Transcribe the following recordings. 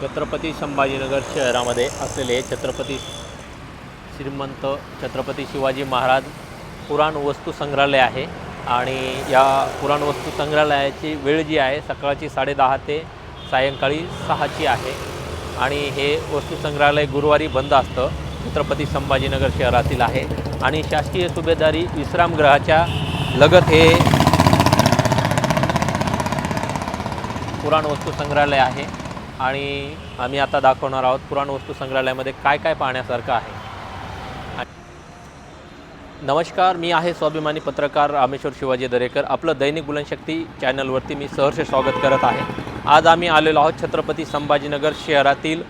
छत्रपती संभाजीनगर शहरामध्ये असलेले छत्रपती श्रीमंत छत्रपती शिवाजी महाराज पुराण वस्तू संग्रहालय आहे. आणि या पुराण वस्तू संग्रहालयाची वेळ जी आहे सकाळची साडेदहा ते सायंकाळी सहाची आहे. आणि हे वस्तू संग्रहालय गुरुवारी बंद असतं छत्रपती संभाजीनगर शहरातील आहे. आणि शासकीय सुभेदारी विश्रामगृहाच्या लगत हे पुराण वस्तू संग्रहालय आहे. आणि आम्ही आता दाखवणार आहोत पुराण वस्तू संग्रहालयामध्ये काय काय पाहण्यासारखं आहे. नमस्कार मी आहे स्वाभिमानी पत्रकार रामेश्वर शिवाजी दरेकर. आपलं दैनिक बुलनशक्ती चॅनलवरती मी सहर्ष स्वागत करत आहे. आज आम्ही आलेलो आहोत छत्रपती संभाजीनगर शहरातील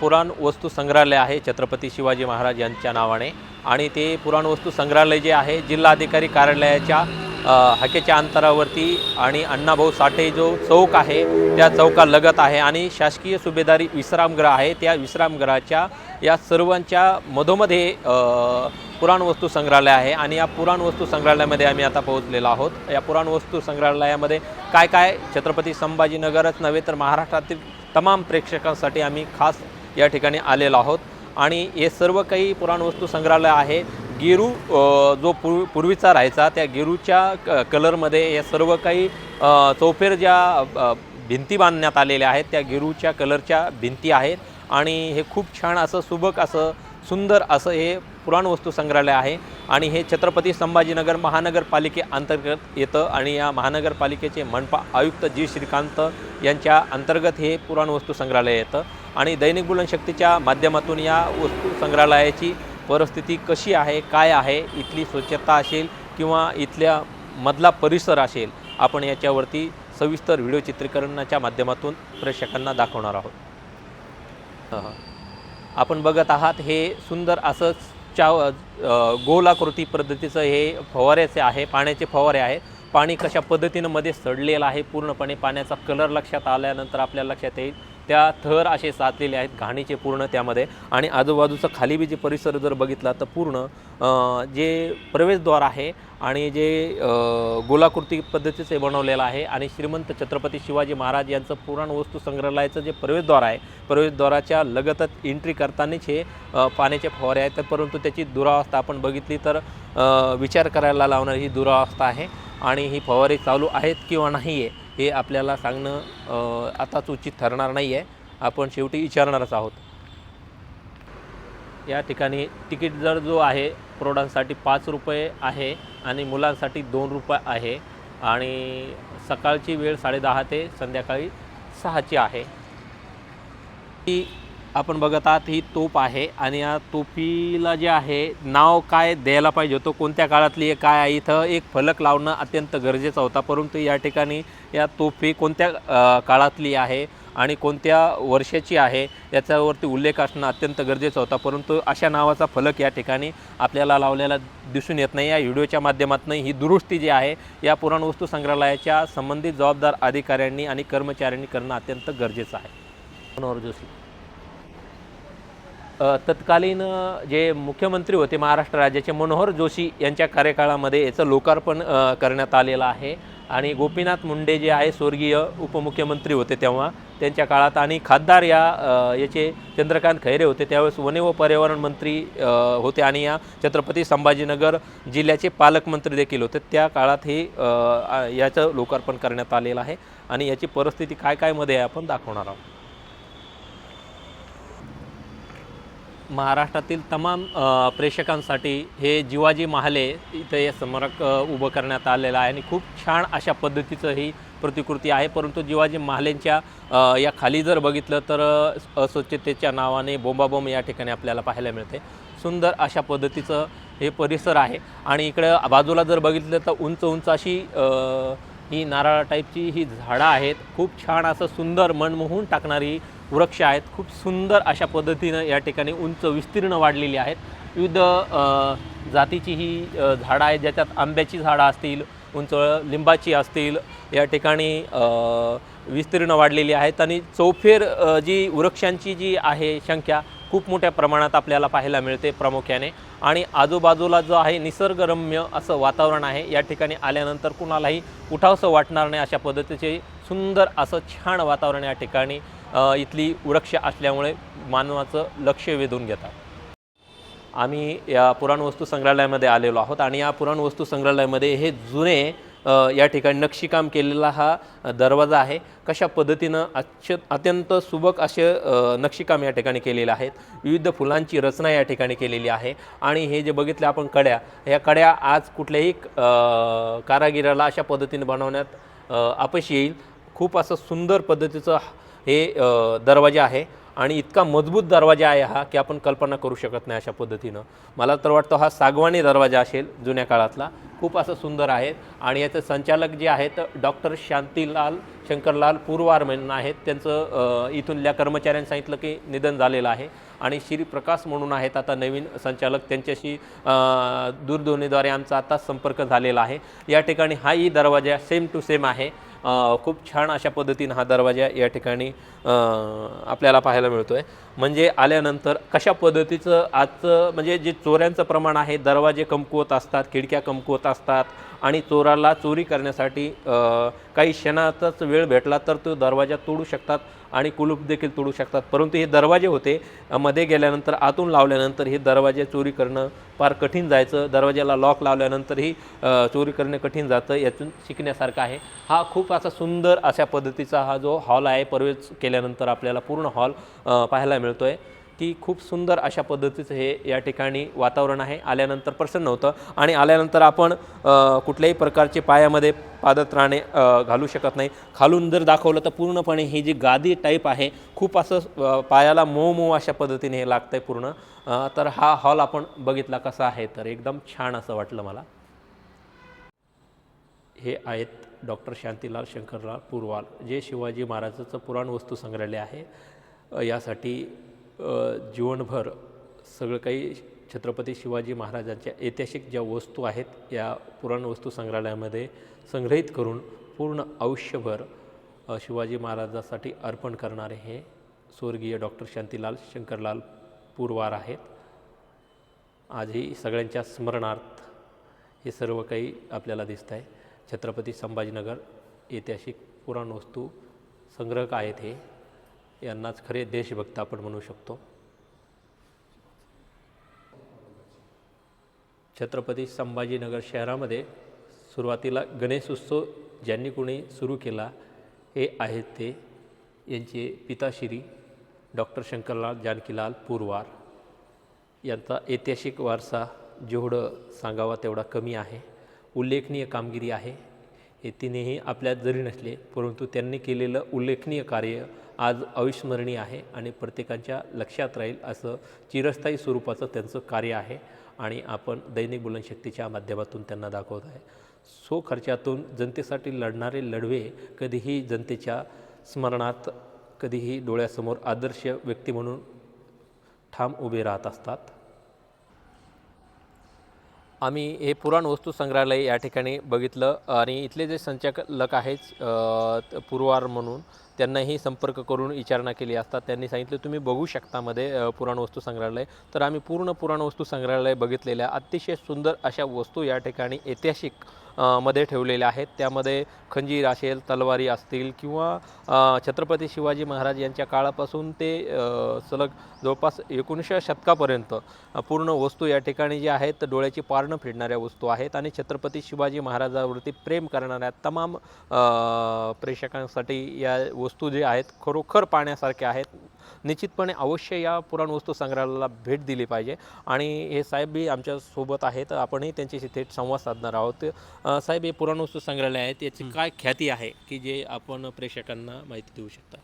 पुराण वस्तू संग्रहालय आहे छत्रपती शिवाजी महाराज यांच्या नावाने. आणि ते पुराण वस्तू संग्रहालय जे आहे जिल्हाधिकारी कार्यालयाच्या हाकेच्या अंतरावरती आणि अण्णाभाऊ साठे जो चौक आहे त्या चौकालगत आहे आणि शासकीय सुभेदारी विश्रामगृह आहे त्या विश्रामगृहाच्या या सर्वांच्या मधोमध हे पुराण वस्तू संग्रहालय आहे आणि या पुराण वस्तू संग्रहालयामध्ये आम्ही आता पोहोचलेलो आहोत. या पुराण वस्तू संग्रहालयामध्ये काय काय छत्रपती संभाजीनगरच नव्हे तर महाराष्ट्रातील तमाम प्रेक्षकांसाठी आम्ही खास या ठिकाणी आलेलो आहोत. आणि हे सर्व काही पुराण वस्तू संग्रहालय आहे. गेरू जो पूर्वी पूर्वीचा राहायचा त्या गेरूच्या क कलरमध्ये हे सर्व काही चौफेर ज्या भिंती बांधण्यात आलेल्या आहेत त्या गेरूच्या कलरच्या भिंती आहेत. आणि हे खूप छान असं सुबक असं सुंदर असं हे पुराण वस्तू संग्रहालय आहे. आणि हे छत्रपती संभाजीनगर महानगरपालिकेअंतर्गत येतं. आणि या महानगरपालिकेचे मनपा आयुक्त जी. श्रीकांत यांच्या अंतर्गत हे पुराण वस्तू संग्रहालय येतं. आणि दैनिक बुलनशक्तीच्या माध्यमातून या वस्तू संग्रहालयाची परिस्थिती कशी आहे काय आहे इथली स्वच्छता असेल किंवा इथल्या मधला परिसर असेल आपण याच्यावरती सविस्तर व्हिडिओ चित्रीकरणाच्या माध्यमातून प्रेक्षकांना दाखवणार आहोत. आपण बघत आहात हे सुंदर असं चाव गोलाकृती पद्धतीचं हे फवाऱ्याचे आहे पाण्याचे फवारे आहे पाणी कशा पद्धतीनं मध्ये सडलेलं आहे पूर्णपणे पाण्याचा कलर लक्षात आल्यानंतर आपल्या लक्षात येईल. त्या थर असे साचलेले आहेत घाणीचे पूर्ण त्यामध्ये. आणि आजूबाजूचा खाली बी जे परिसर जर बघितला तर पूर्ण जे प्रवेशद्वार आहे आणि जे गोलाकृती पद्धतीचे बनवलेलं आहे. आणि श्रीमंत छत्रपती शिवाजी महाराज यांचं पुराण वस्तू संग्रहालयाचं जे प्रवेशद्वार आहे प्रवेशद्वाराच्या लगतच एंट्री करतानाच हे पाण्याचे फवारे आहेत. तर परंतु त्याची दुरावस्था आपण बघितली तर विचार करायला लावणारी ही दुरावस्था आहे. आणि ही फवारे चालू आहेत किंवा नाही आहे हे आपल्याला सांगणं आताच उचित ठरणार नाही आहे आपण शेवटी विचारणारच आहोत. या ठिकाणी तिकीट दर जो आहे प्रौढांसाठी पाच रुपये आहे आणि मुलांसाठी दोन रुपये आहे आणि सकाळची वेळ साडेदहा ते संध्याकाळी सहाची आहे. ही आपण बघत आहात ही तोप आहे आणि या तोफीला जे आहे नाव काय द्यायला पाहिजे होतं? कोणत्या काळातली आहे काय आहे? इथं एक फलक लावणं अत्यंत गरजेचं होता. परंतु या ठिकाणी या तोफी कोणत्या काळातली आहे आणि कोणत्या वर्षाची आहे याच्यावरती उल्लेख असणं अत्यंत गरजेचं होता. परंतु अशा नावाचा फलक या ठिकाणी आपल्याला लावलेला दिसून येत नाही. या व्हिडिओच्या माध्यमातून ही दुरुस्ती जी आहे या पुराणवस्तू संग्रहालयाच्या संबंधित जबाबदार अधिकाऱ्यांनी आणि कर्मचाऱ्यांनी करणं अत्यंत गरजेचं आहे. मनोहर जोशी तत्कालीन जे मुख्यमंत्री होते महाराष्ट्र राज्याचे मनोहर जोशी यांच्या कार्यकाळामध्ये याचं लोकार्पण करण्यात आलेलं आहे. आणि गोपीनाथ मुंडे जे आहे स्वर्गीय उपमुख्यमंत्री होते तेव्हा त्यांच्या काळात आणि खासदार या याचे चंद्रकांत खैरे होते त्यावेळेस वने व पर्यावरण मंत्री होते. आणि या छत्रपती संभाजीनगर जिल्ह्याचे पालकमंत्री देखील होते. त्या काळात हे याचं लोकार्पण करण्यात आलेलं आहे. आणि याची परिस्थिती काय कायमध्ये आहे आपण दाखवणार आहोत. महाराष्ट्रातील तमाम प्रेक्षकांसाठी हे जिवाजी महाले इथं हे स्मारक उभं करण्यात आलेलं आहे आणि खूप छान अशा पद्धतीचं ही प्रतिकृती आहे. परंतु जिवाजी महालेंच्या या खाली जर बघितलं तर अस्वच्छतेच्या नावाने बोंबाबोंब या ठिकाणी आपल्याला पाहायला मिळते. सुंदर अशा पद्धतीचं हे परिसर आहे. आणि इकडं बाजूला जर बघितलं तर उंच उंच अशी ही नारळा टाईपची ही झाडं आहेत. खूप छान असं सुंदर मनमोहून टाकणारी वृक्ष आहेत. खूप सुंदर अशा पद्धतीनं या ठिकाणी उंच विस्तीर्ण वाढलेली आहेत. विविध जातीची ही झाडं आहेत. ज्याच्यात आंब्याची झाडं असतील उंच लिंबाची असतील या ठिकाणी विस्तीर्ण वाढलेली आहेत. आणि चौफेर जी वृक्षांची जी आहे संख्या खूप मोठ्या प्रमाणात आपल्याला पाहायला मिळते प्रामुख्याने. आणि आजूबाजूला जो आहे निसर्गरम्य असं वातावरण आहे या ठिकाणी आल्यानंतर कुणालाही उठावसं वाटणार नाही अशा पद्धतीचे सुंदर असं छान वातावरण या ठिकाणी इथली वृक्ष असल्यामुळे मानवाचं लक्ष वेधून घेतात. आम्ही या पुराणवस्तू संग्रहालयामध्ये आलेलो आहोत आणि या पुराणवस्तू संग्रहालयामध्ये हे जुने या ठिकाणी नक्षीकाम केलेला हा दरवाजा आहे. कशा पद्धतीनं अच्छ अत्यंत सुबक असे नक्षीकाम या ठिकाणी केलेले आहेत विविध फुलांची रचना या ठिकाणी केलेली आहे आणि हे जे बघितले आपण कड्या ह्या कड्या आज कुठल्याही कारागिराला अशा पद्धतीने बनवण्यात अपयश येईल. खूप असं सुंदर पद्धतीचं हे दरवाजा आहे आणि इतका मजबूत दरवाजा आहे हा की आपण कल्पना करू शकत नाही अशा पद्धतीनं. मला तर वाटतं हा सागवानी दरवाजा असेल जुन्या काळातला. खूप असं सुंदर आहे आणि याचे संचालक जे आहेत डॉक्टर शांतीलाल शंकरलाल पूर्वार म्हणून आहेत. त्यांचं इथूनल्या कर्मचाऱ्यांनी सांगितलं की निधन झालेलं आहे आणि श्री प्रकाश म्हणून आहेत आता नवीन संचालक. त्यांच्याशी दूरध्वनीद्वारे आमचा आता संपर्क झालेला आहे. या ठिकाणी हाही दरवाजा सेम टू सेम आहे. खूप छान अशा पद्धतीनं हा दरवाजा या ठिकाणी आपल्याला पाहायला मिळतो आहे म्हणजे आल्यानंतर कशा पद्धतीचं आजचं म्हणजे जे चोऱ्यांचं प्रमाण आहे दरवाजे कमकुवत असतात खिडक्या कमकुवत असतात आणि चोराला चोरी करण्यासाठी काही क्षणातच वेळ भेटला तर तो दरवाजा तोडू शकतात. आणि कुलूप देखील तोडू शकतात. परंतु हे दरवाजे होते. मध्ये गेल्यानंतर आतून लावल्यानंतर हे दरवाजे चोरी करणं फार कठीण जायचं. दरवाजाला लॉक लावल्यानंतरही चोरी करणे कठीण जातं यातून शिकण्यासारखं आहे. हा खूप असा सुंदर अशा पद्धतीचा हा जो हॉल आहे प्रवेश केल्यानंतर आपल्याला पूर्ण हॉल पाहायला मिळतो आहे की खूप सुंदर अशा पद्धतीचं हे या ठिकाणी वातावरण आहे. आल्यानंतर प्रसन्न होतं आणि आल्यानंतर आपण कुठल्याही प्रकारचे पायामध्ये पादत्राणे घालू शकत नाही. खालून जर दाखवलं तर पूर्णपणे ही जी गादी टाईप आहे खूप असं पायाला मऊ मऊ अशा पद्धतीने हे लागतं आहे पूर्ण तर हा हॉल आपण बघितला कसा आहे तर एकदम छान असं वाटलं मला. हे आहेत डॉक्टर शांतीलाल शंकरलाल पूर्वाल. जे शिवाजी महाराजाचं पुराण वस्तू संग्रहालय आहे यासाठी जीवनभर सगळं काही छत्रपती शिवाजी महाराजांच्या ऐतिहासिक ज्या वस्तू आहेत या पुराण वस्तू संग्रहालयामध्ये संग्रहित करून पूर्ण आयुष्यभर शिवाजी महाराजासाठी अर्पण करणारे हे स्वर्गीय डॉक्टर शांतीलाल शंकरलाल पुरवार आहेत. आजही सगळ्यांच्या स्मरणार्थ हे सर्व काही आपल्याला दिसत आहे. छत्रपती संभाजीनगर ऐतिहासिक पुराण वस्तू संग्रहक आहेत हे. यांनाच खरे देशभक्त आपण म्हणू शकतो. छत्रपती संभाजीनगर शहरामध्ये सुरुवातीला गणेश उत्सव ज्यांनी कोणी सुरू केला हे आहेत ते यांचे पिताश्री डॉक्टर शंकरलाल जानकीलाल पुरवार. यांचा ऐतिहासिक वारसा जेवढं सांगावा तेवढा कमी आहे. उल्लेखनीय कामगिरी आहे. हे तिनेही आपल्यात जरी नसले परंतु त्यांनी केलेलं उल्लेखनीय कार्य आज अविस्मरणीय आहे आणि प्रत्येकाच्या लक्षात राहील असं चिरस्थायी स्वरूपाचं त्यांचं कार्य आहे आणि आपण दैनिक बुलनशक्तीच्या माध्यमातून त्यांना दाखवत आहे. सो खर्चातून जनतेसाठी लढणारे लढवे कधीही जनतेच्या स्मरणात कधीही डोळ्यासमोर आदर्श व्यक्ती म्हणून ठाम उभे राहत असतात. आम्ही हे पुराण वस्तू संग्रहालय या ठिकाणी बघितलं आणि इथले जे संचालक आहेत पुरवार म्हणून त्यांनाही संपर्क करून विचारणा केली असता त्यांनी सांगितलं तुम्ही बघू शकता मध्ये पुराणवस्तू पुराण वस्तू संग्रहालय. तर आम्ही पूर्ण पुराण वस्तू संग्रहालय बघितलेल्या अतिशय सुंदर अशा वस्तू या ठिकाणी ऐतिहासिकमध्ये ठेवलेल्या आहेत. त्यामध्ये खंजीर असेल तलवारी असतील किंवा छत्रपती शिवाजी महाराज यांच्या काळापासून ते सलग जवळपास एकोणीसशे शतकापर्यंत पूर्ण वस्तू या ठिकाणी ज्या आहेत डोळ्याची पारणं फिरणाऱ्या वस्तू आहेत आणि छत्रपती शिवाजी महाराजावरती प्रेम करणाऱ्या तमाम प्रेक्षकांसाठी या वस्तू जे आहेत खरोखर पाहण्यासारख्या आहेत. निश्चितपणे अवश्य या पुराण वस्तू संग्रहालयाला भेट दिली पाहिजे. आणि हे साहेब बी आमच्यासोबत आहेत. आपणही त्यांच्याशी थेट संवाद साधणार आहोत. साहेब हे पुराण वस्तू संग्रहालय आहेत. याची काय ख्याती आहे की जे आपण प्रेक्षकांना माहिती देऊ शकता?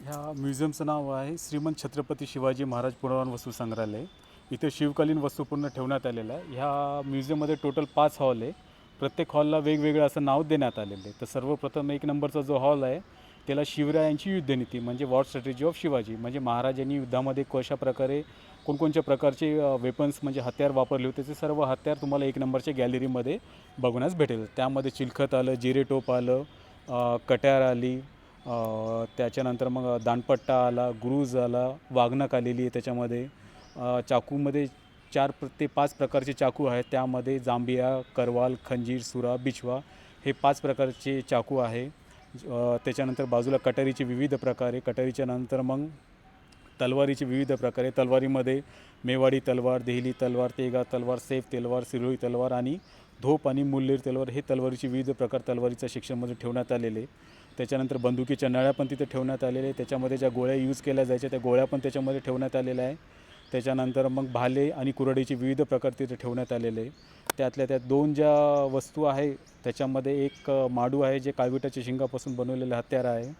ह्या म्युझियमचं नाव आहे श्रीमंत छत्रपती शिवाजी महाराज पुराण वस्तू संग्रहालय. इथे शिवकालीन वस्तू पूर्ण ठेवण्यात आलेलं आहे ह्या म्युझियममध्ये टोटल पाच हॉल आहे. प्रत्येक हॉलला वेगवेगळं असं नाव देण्यात आलेलं आहे. तर सर्वप्रथम एक नंबरचा जो हॉल आहे त्याला शिवरायांची युद्धनीती म्हणजे वॉर स्ट्रॅटेजी ऑफ शिवाजी म्हणजे महाराजांनी युद्धामध्ये कशा प्रकारे कोणकोणत्या प्रकारचे वेपन्स म्हणजे हत्यार वापरले होते ते सर्व हत्यार तुम्हाला एक नंबरच्या गॅलरीमध्ये बघण्यास भेटेल. त्यामध्ये चिलखत आलं जिरेटोप आलं कट्यार आली त्याच्यानंतर मग दांडपट्टा आला गुरुज आला वाघनक आलेली आहे त्याच्यामध्ये. चाकूमध्ये चार प्र ते पाच प्रकारचे चाकू आहेत. त्यामध्ये जांबिया करवाल खंजीर सुरा बिछवा हे पाच प्रकारचे चाकू आहे. त्याच्यानंतर बाजूला कटारीचे विविध प्रकार आहे कटारीच्या नंतर मग तलवारीचे विविध प्रकार आहे तलवारीमध्ये मेवाडी तलवार देहली तलवार तेगा तलवार सेफ तलवार सिरोळी तलवार आणि धोप आणि मुल्लेर तलवार हे तलवारीचे विविध प्रकार तलवारीच्या शिक्षणमध्ये ठेवण्यात आलेले. त्याच्यानंतर बंदुकीच्या नळ्या पण तिथे ठेवण्यात आलेल्या आहे त्याच्यामध्ये ज्या गोळ्या यूज केल्या जायच्या त्या गोळ्या पण त्याच्यामध्ये ठेवण्यात आलेल्या आहे त्याच्यानंतर मग भाले आणि कुरडीचे विविध प्रकार तिथे ठेवण्यात आलेले आहे त्यातल्या त्यात दोन ज्या वस्तू आहे त्याच्यामध्ये एक माडू आहे जे काळविटाच्या शिंगापासून बनवलेलं हत्यार आहे.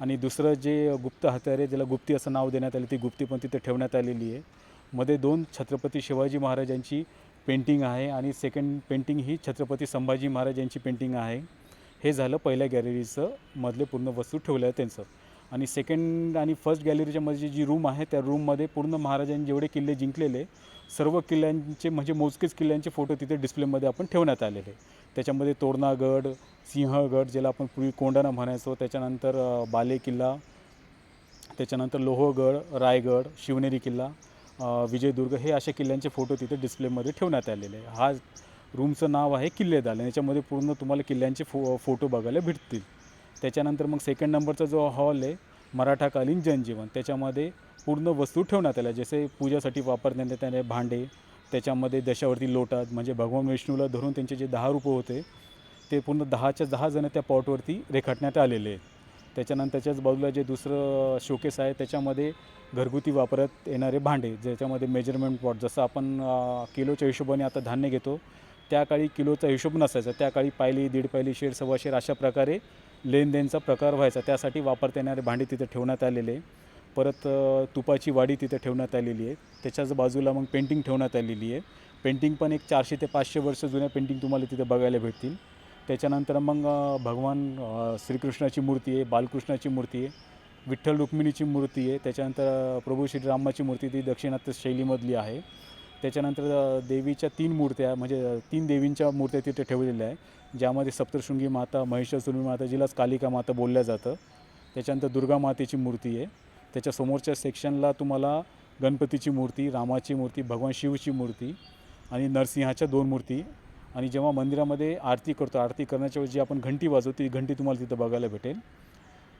आणि दुसरं जे गुप्त हत्यार आहे ज्याला गुप्ती असं नाव देण्यात आले ती गुप्ती पण तिथे ठेवण्यात आलेली आहे. मध्ये दोन छत्रपती शिवाजी महाराजांची पेंटिंग आहे आणि सेकंड पेंटिंग ही छत्रपती संभाजी महाराज यांची पेंटिंग आहे. हे झालं पहिल्या गॅलरीचं मधले पूर्ण वस्तू ठेवल्या आहे त्यांचं. आणि सेकंड आणि फर्स्ट गॅलरीच्या मध्ये जी रूम आहे त्या रूममध्ये पूर्ण महाराजांनी जेवढे किल्ले जिंकलेले सर्व किल्ल्यांचे म्हणजे मोजकेच किल्ल्यांचे फोटो तिथे डिस्प्लेमध्ये आपण ठेवण्यात आलेले त्याच्यामध्ये तोरणागड सिंहगड ज्याला आपण पूर्वी कोंडाणा म्हणायचो त्याच्यानंतर बाले किल्ला त्याच्यानंतर लोहगड रायगड शिवनेरी किल्ला विजयदुर्ग हे अशा किल्ल्यांचे फोटो तिथे डिस्प्लेमध्ये ठेवण्यात आलेले आहे. हा रूमचं नाव आहे किल्लेदाल. याच्यामध्ये पूर्ण तुम्हाला किल्ल्यांचे फो फोटो बघायला भेटतील. त्याच्यानंतर मग सेकंड नंबरचा जो हॉल आहे मराठाकालीन जनजीवन. त्याच्यामध्ये पूर्ण वस्तू ठेवण्यात आल्या. जसे पूजासाठी वापरण्यात येणारे भांडे त्याच्यामध्ये दशावरती लोटात म्हणजे भगवान विष्णूला धरून त्यांचे जे दहा रूपं होते ते पूर्ण दहाच्या दहा जण त्या पॉटवरती रेखाटण्यात आलेले आहेत. त्याच्यानंतर त्याच्याच बाजूला जे दुसरं शोकेस आहे त्याच्यामध्ये घरगुती वापरत येणारे भांडे ज्याच्यामध्ये मेजरमेंट पॉट जसं आपण किलोच्या हिशोबाने आता धान्य घेतो त्या काळी किलोचा हिशोब नसायचा. त्या काळी पायली दीड पायली शेर सव्वा शेर अशा प्रकारे लेनदेनचा प्रकार व्हायचा. त्यासाठी वापरता येणारे भांडे तिथे ठेवण्यात आलेले. आहे. परत तुपाची वाडी तिथे ठेवण्यात आलेली आहे. त्याच्याच बाजूला मग पेंटिंग ठेवण्यात आलेली आहे. पेंटिंग पण एक चारशे ते पाचशे वर्ष जुन्या पेंटिंग तुम्हाला तिथे बघायला भेटतील. त्याच्यानंतर मग भगवान श्रीकृष्णाची मूर्ती आहे बालकृष्णाची मूर्ती आहे विठ्ठल रुक्मिणीची मूर्ती आहे त्याच्यानंतर प्रभू श्रीरामाची मूर्ती ती दक्षिणात्य शैलीमधली आहे. त्याच्यानंतर देवीच्या तीन मूर्त्या म्हणजे तीन देवींच्या मूर्त्या तिथे ठेवलेल्या आहे ज्यामध्ये सप्तशृंगी माता महिषासुरी माता जिलाच कालिका माता बोलल्या जातं. त्याच्यानंतर दुर्गा मातेची मूर्ती आहे. त्याच्या समोरच्या सेक्शनला तुम्हाला गणपतीची मूर्ती रामाची मूर्ती भगवान शिवची मूर्ती आणि नरसिंहाच्या दोन मूर्ती. आणि जेव्हा मंदिरामध्ये आरती करतो आरती करण्याच्या वेळी जी आपण घंटी वाजवतो ती घंटी तुम्हाला तिथं बघायला भेटेल.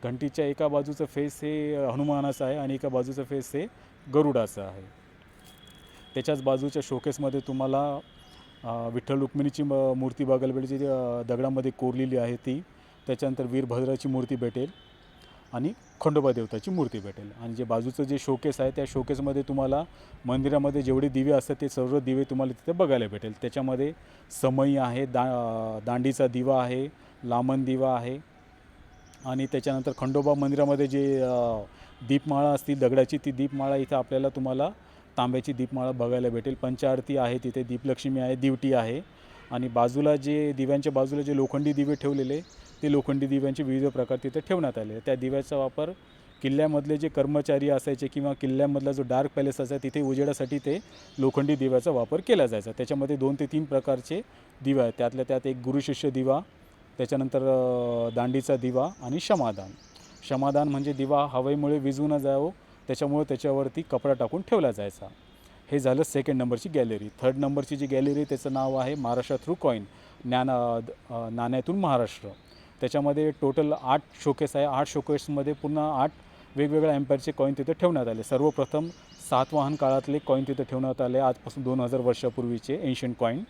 घंटीच्या एका बाजूचं फेस हे हनुमानाचं आहे आणि एका बाजूचं फेस हे गरुडाचं आहे. त्याच्याच बाजूच्या शोकेसमध्ये तुम्हाला विठ्ठल रुक्मिणीची म- मूर्ती बघायला भेटेल जी दगडामध्ये कोरलेली आहे ती. त्याच्यानंतर वीरभद्राची मूर्ती भेटेल. आणि खंडोबा देवताची मूर्ती भेटेल. आणि जे बाजूचं जे शोकेस आहे त्या शोकेसमध्ये तुम्हाला मंदिरामध्ये जेवढे दिवे असतात ते सर्व दिवे तुम्हाला तिथे बघायला भेटेल. त्याच्यामध्ये समई आहे दा दांडीचा दिवा आहे लामण दिवा आहे. आणि त्याच्यानंतर खंडोबा मंदिरामध्ये जे दीपमाळा असती दगडाची ती दीपमाळा इथं आपल्याला तुम्हाला तांब्याची दीपमाळा बघायला भेटेल. पंचारती आहे तिथे दीपलक्ष्मी आहे दिवटी आहे. आणि बाजूला जे दिव्यांच्या बाजूला जे लोखंडी दिवे ठेवलेले ते लोखंडी दिव्यांचे विविध प्रकार तिथे ठेवण्यात आले. त्या दिव्याचा वापर किल्ल्यामधले जे कर्मचारी असायचे किंवा किल्ल्यामधला जो डार्क पॅलेस असायचा तिथे उजेडासाठी ते लोखंडी दिव्याचा वापर केला जायचा. त्याच्यामध्ये दोन ते तीन प्रकारचे दिवे आहेत. त्यातल्या त्यात एक गुरुशिष्य दिवा त्याच्यानंतर दांडीचा दिवा आणि क्षमादान. क्षमादान म्हणजे दिवा हवेमुळे विझू न जावं त्याच्यामुळे त्याच्यावरती कपडा टाकून ठेवला जायचा. हे झालं सेकंड नंबरची गॅलरी थर्ड नंबरची जी गॅलरी आहे त्याचं नाव आहे महाराष्ट्र थ्रू कॉईन ज्ञान नाण्यातून महाराष्ट्र. त्याच्यामध्ये टोटल आठ शोकेस आहे. आठ शोकेसमध्ये पुन्हा आठ वेगवेगळ्या एम्पायरचे कॉईन तिथे ठेवण्यात आले. सर्वप्रथम सातवाहन काळातले कॉईन तिथे ठेवण्यात आले. आजपासून दोन हजार वर्षापूर्वीचे एन्शियंट कॉईन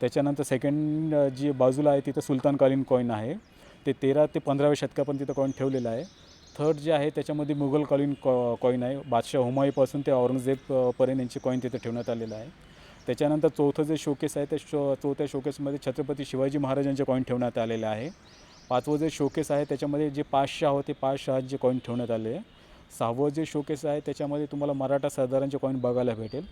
त्याच्यानंतर सेकंड जी बाजूला आहे तिथं सुलतानकालीन कॉईन आहे. ते तेरा ते पंधराव्या शतकापर्यंत तिथं कॉईन ठेवलेलं आहे. थर्ड जे आहे त्याच्यामध्ये मुघलकालीन कॉ कॉईन आहे. बादशाह हुमायूपासून ते औरंगजेबपर्यंत यांचे कॉईन तिथे ठेवण्यात आलेलं आहे. त्याच्यानंतर चौथं जे शोकेस आहे त्या शो चौथ्या शोकेसमध्ये छत्रपती शिवाजी महाराजांचे कॉईन ठेवण्यात आलेले आहे. पाचवं जे शोकेस आहे त्याच्यामध्ये जे पाच शहा होते पाच शहाचे कॉईन ठेवण्यात आले आहे. सहावं जे शोकेस आहे त्याच्यामध्ये तुम्हाला मराठा सरदारांचे कॉईन बघायला भेटेल.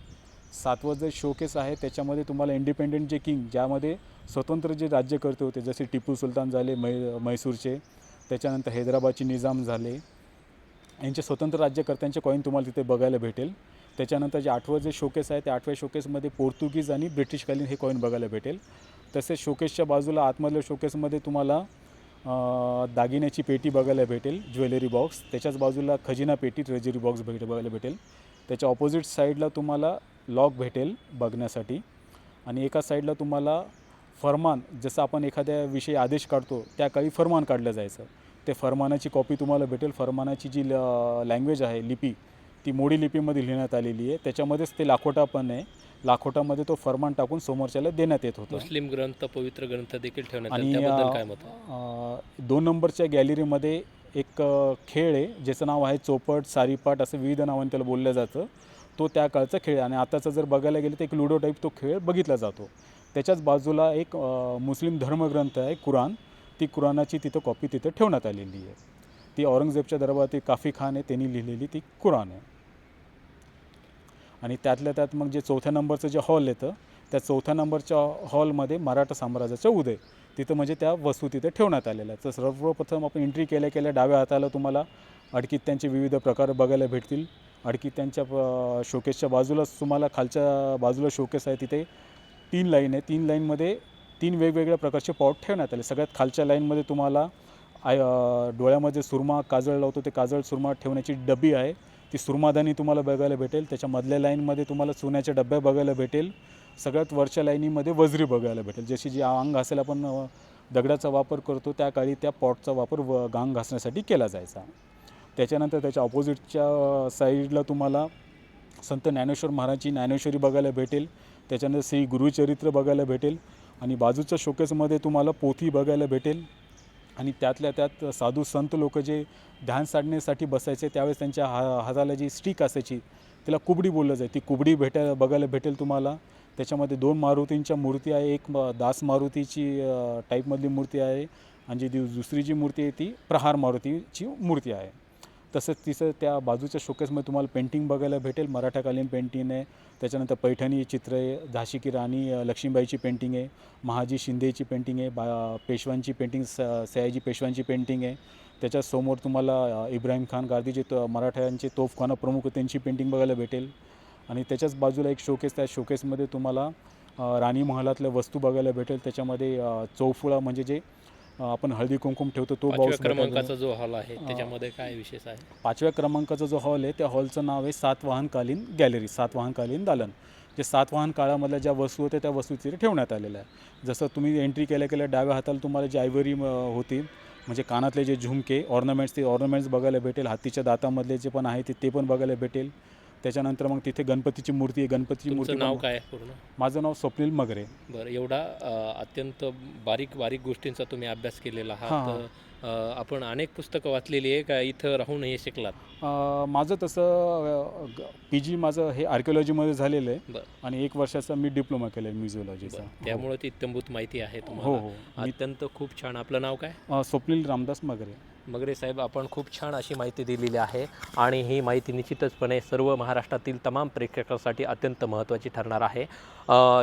सातवं जे शोकेस आहे त्याच्यामध्ये तुम्हाला इंडिपेंडेंट जे किंग ज्यामध्ये स्वतंत्र जे राज्यकर्ते होते जसे टिपू सुलतान झाले मै म्हैसूरचे त्याच्यानंतर हैदराबादचे निजाम झाले यांचे स्वतंत्र राज्यकर्त्यांचे कॉईन तुम्हाला तिथे बघायला भेटेल. त्याच्यानंतर जे आठवं जे शोकेस आहे त्या आठव्या शोकेसमध्ये पोर्तुगीज आणि ब्रिटिशकालीन हे कॉईन बघायला भेटेल. तसेच शोकेसच्या बाजूला आतमधल्या शोकेसमध्ये तुम्हाला दागिन्याची पेटी बघायला भेटेल ज्वेलरी बॉक्स त्याच्याच बाजूला खजिना पेटी ट्रेजरी बॉक्स भेट बघायला भेटेल. त्याच्या ऑपोजिट साईडला तुम्हाला लॉक भेटेल बघण्यासाठी. आणि एका साईडला तुम्हाला फरमान जसं आपण एखाद्या विषयी आदेश काढतो त्या काळी फरमान काढलं जायचं. ते फरमानाची कॉपी तुम्हाला भेटेल. फरमानाची जी लँग्वेज आहे लिपी ती मोडी लिपीमध्ये लिहिण्यात आलेली आहे. त्याच्यामध्येच ते लाखोटा पण आहे. लाखोटामध्ये तो फरमान टाकून समोरच्याला देण्यात येत होतं. मुस्लिम ग्रंथ पवित्र ग्रंथ देखील ठेवण्यात आणि आले त्याबद्दल अ, काय मत आहे? अ, दोन नंबरच्या गॅलरीमध्ये एक अ, खेळ आहे ज्याचं नाव आहे चौपट सारीपाट असं विविध नावाने त्याला बोललं जातं. तो त्या काळचा खेळ आहे. आणि आताचा जर बघायला गेलं तर एक लुडो टाईप तो खेळ बघितला जातो. त्याच्याच बाजूला एक अ, मुस्लिम धर्मग्रंथ आहे कुराण. ती कुराणाची तिथं कॉपी तिथं ठेवण्यात आलेली आहे. ती औरंगजेबच्या दरबारात काफी खान आहे त्यांनी लिहिलेली ती कुराण आहे. आणि त्यातल्या त्यात मग जे चौथ्या नंबरचं जे हॉल येतं त्या चौथ्या नंबरच्या हॉलमध्ये मराठा साम्राज्याचा उदय तिथं म्हणजे त्या वस्तू तिथे ठेवण्यात आलेल्या आहेत. तर सर्वप्रथम आपण एंट्री केल्या केल्या डाव्या हाताला तुम्हाला अडकित्यांचे विविध प्रकार बघायला भेटतील. अडकीत त्यांच्या शोकेसच्या बाजूलाच तुम्हाला खालच्या बाजूला शोकेस आहे तिथे तीन लाईन आहे. तीन लाईनमध्ये तीन वेगवेगळ्या प्रकारचे पॉट ठेवण्यात आले. सगळ्यात खालच्या लाईनमध्ये तुम्हाला आय डोळ्यामध्ये सुरमा काजळ लावतो ते काजळ सुरमा ठेवण्याची डबी आहे. ती सुरमादानी तुम्हाला बघायला भेटेल. त्याच्या मधल्या लाईनमध्ये तुम्हाला चुन्याच्या डब्या बघायला भेटेल. सगळ्यात वरच्या लाईनीमध्ये वजरी बघायला भेटेल. जशी जी अंग घासायला आपण दगडाचा वापर करतो त्या काळी त्या पॉटचा वापर व गांग घासण्यासाठी केला जायचा. त्याच्यानंतर त्याच्या ऑपोजिटच्या साईडला तुम्हाला संत ज्ञानेश्वर महाराजची ज्ञानेश्वरी बघायला भेटेल. त्याच्यानंतर श्री गुरुचरित्र बघायला भेटेल. आणि बाजूच्या शोकेसमध्ये तुम्हाला पोथी बघायला भेटेल. आणि त्यातल्या त्यात साधू संत लोक जे ध्यान साधण्यासाठी बसायचे त्यावेळेस त्यांच्या हा हाताला जी स्टिक असायची तिला कुबडी बोललं जाईल ती कुबडी भेटायला बघायला भेटेल तुम्हाला. त्याच्यामध्ये दोन मारुतींच्या मूर्ती आहे. एक दास मारुतीची टाईपमधली मूर्ती आहे. आणि जी दुसरी जी मूर्ती आहे ती प्रहार मारुतीची मूर्ती आहे. तसंच तिचं त्या बाजूच्या शोकेसमध्ये तुम्हाला पेंटिंग बघायला भेटेल. मराठाकालीन पेंटिंग आहे. त्याच्यानंतर पैठणी चित्र आहे झाशी की राणी लक्ष्मीबाईची पेंटिंग आहे. महाजी शिंदेची पेंटिंग आहे. बा पेशवांची पेंटिंग स सयाजी पेशवांची पेंटिंग आहे. त्याच्यासमोर तुम्हाला इब्राहिम खान गार्दीचे त मराठ्यांचे तोफखाना प्रमुख त्यांची पेंटिंग बघायला भेटेल. आणि त्याच्याच बाजूला एक शोकेस त्या शोकेसमध्ये तुम्हाला राणी महालातल्या वस्तू बघायला भेटेल. त्याच्यामध्ये चौफुळा म्हणजे जे आपण हळदी कुंकुम ठेवतो तो पाचव्या बघायला क्रमांकाचा जो हॉल आहे त्याच्यामध्ये काय विशेष आहे? पाचव्या क्रमांकाचा जो हॉल आहे त्या हॉलचं नाव आहे सातवाहनकालीन गॅलरी सातवाहनकालीन दालन. जे सातवाहन काळामधल्या ज्या वस्तू होत्या त्या वस्तू तिथे ठेवण्यात आलेल्या आहे जसं तुम्ही एंट्री केल्या केल्या डाव्या हाताला तुम्हाला जे आयव्हरी होती म्हणजे कानातले जे झुमके ऑर्नामेंट्स ते ऑर्नामेंट्स बघायला भेटेल. हातीच्या दातामधले जे पण आहे ते ते पण बघायला भेटेल. त्याच्यानंतर मग तिथे गणपतीची मूर्ती आहे गणपतीची मूर्ती तुमचं नाव काय आहे पूर्ण? माझं नाव स्वप्नील मगरे. बरं एवढा अ, अत्यंत बारीक बारीक गोष्टींचा तुम्ही अभ्यास केलेला हां, आहात तर, अ, आपण अनेक पुस्तकं वाचलेली आहे का इथं राहून हे शिकलात? अं, माझं तसं पी जी माझं हे आर्किओलॉजीमध्ये झालेलं आहे. बरं. आणि एक वर्षाचा मी डिप्लोमा केला आहे म्युझिओलॉजीचा. बरं त्यामुळे ती इत्यंभूत माहिती आहे हो तुम्हाला हो. मी अत्यंत खूप छान. आपलं नाव काय? अ, स्वप्नील रामदास मगरे. मगरे साहेब आपण खूप छान अशी माहिती दिलेली आहे आणि ही माहिती निश्चितचपणे सर्व महाराष्ट्रातील तमाम प्रेक्षकांसाठी अत्यंत महत्त्वाची ठरणार आहे.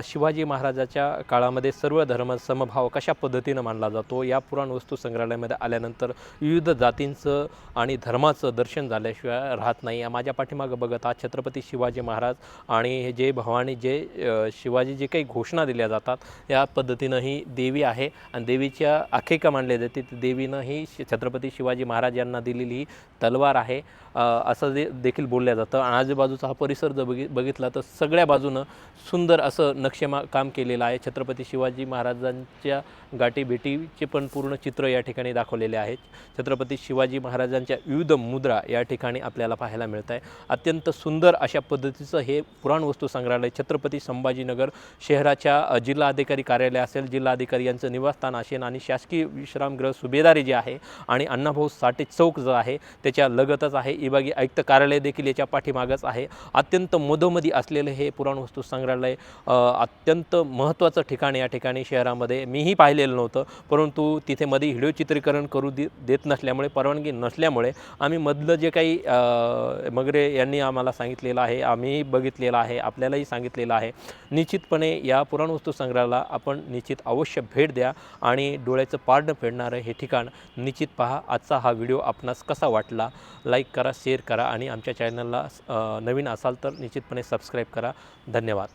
शिवाजी महाराजाच्या काळामध्ये सर्व धर्म समभाव कशा पद्धतीनं मानला जातो? या पुराण वस्तू संग्रहालयामध्ये आल्यानंतर विविध जातींचं आणि धर्माचं दर्शन झाल्याशिवाय राहत नाही. माझ्या पाठीमागं बघत आज छत्रपती शिवाजी महाराज आणि हे जे भवानी जे शिवाजी जे काही घोषणा दिल्या जातात या पद्धतीनं ही देवी आहे. आणि देवीच्या आख्यायिका मानल्या जाते ती देवीनं ही छत्रपती शिवाजी महाराज यांना दिलेली ही तलवार आहे. असं जे देखील बोललं जातं. आणि आजूबाजूचा हा परिसर जर बघि बघितला तर सगळ्या बाजूनं सुंदर असं नक्षेमा काम केलेलं आहे. छत्रपती शिवाजी महाराजांच्या गाठीभेटीचे पण पूर्ण चित्र या ठिकाणी दाखवलेले आहेत. छत्रपती शिवाजी महाराजांच्या विविध मुद्रा या ठिकाणी आपल्याला पाहायला मिळत आहे अत्यंत सुंदर अशा पद्धतीचं हे पुराण वस्तू संग्रहालय छत्रपती संभाजीनगर शहराच्या जिल्हाधिकारी कार्यालय असेल जिल्हाधिकारी यांचं निवासस्थान असेल आणि शासकीय विश्रामगृह सुभेदारी जे आहे आणि अण्णाभाऊ साठे चौक जो आहे त्याच्या लगतच आहे. विभागीय आयुक्त कार्यालय देखील याच्या पाठीमागच आहे. अत्यंत मधोमधी असलेलं हे पुराण वस्तू संग्रहालय अत्यंत महत्त्वाचं ठिकाण या ठिकाणी शहरामध्ये मीही पाहिलेलं नव्हतं. परंतु तिथे मध्ये व्हिडिओ चित्रीकरण करू दे देत नसल्यामुळे परवानगी नसल्यामुळे आम्ही मधलं जे काही मगरे यांनी आम्हाला सांगितलेलं आहे आम्हीही बघितलेलं आहे आपल्यालाही सांगितलेलं आहे. निश्चितपणे या पुराणवस्तू संग्रहाला आपण निश्चित अवश्य भेट द्या आणि डोळ्याचं पारणं फेडणारं हे ठिकाण निश्चित पहा. आजचा हा व्हिडिओ आपणास कसा वाटला? लाईक करा शेअर करा आणि आमच्या चॅनलला नवीन असाल तर निश्चितपणे सबस्क्राईब करा. धन्यवाद.